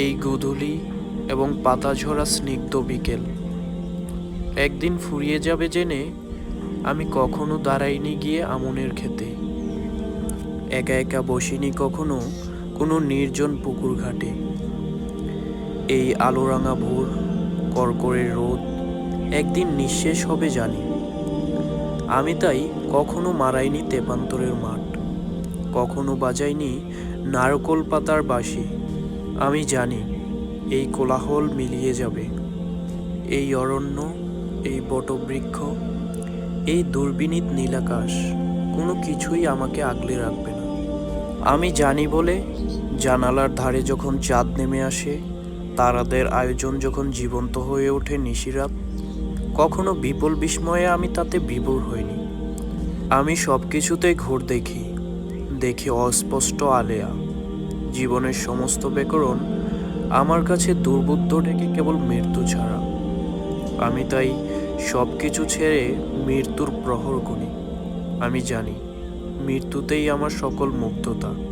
এই গোধূলি এবং পাতাঝরা স্নিগ্ধ বিকেল। একদিন ফুরিয়ে যাবে জেনে আমি কখনো দাঁড়াইনি গিয়ে আমনের খেতে একা একা বসিনি কখনো কোনো নির্জন পুকুর ঘাটে। এই আলোরাঙা ভোর, করকরের রোদ একদিন নিঃশেষ হবে জানি। আমি তাই কখনো মারাইনি তেপান্তরের মাঠ, কখনো বাজাইনি নারকোল পাতার বাঁশি। আমি জানি, এই কোলাহল মিলিয়ে যাবে। এই অরণ্য, এই বটবৃক্ষ, এই দুর্বিনীত নীলাকাশ, কোনো কিছুই আমাকে আগলে রাখবে না। আমি জানি বলে জানালার ধারে যখন চাঁদ নেমে আসে, তারাদের আয়োজন যখন জীবন্ত হয়ে ওঠে নিশিরাত, কখনো বিপুল বিস্ময়ে আমি তাতে বিভোর হইনি। আমি সব কিছুতেই ঘোর দেখি দেখি অস্পষ্ট আলেয়া। জীবনের সমস্ত ব্যাকরণ আমার কাছে দুর্বুদ্ধ ডেকে কেবল মৃত্যু ছাড়া। আমি তাই সব কিছু ছেড়ে মৃত্যুর প্রহর গুনি। আমি জানি, মৃত্যুতেই আমার সকল মুগ্ধতা।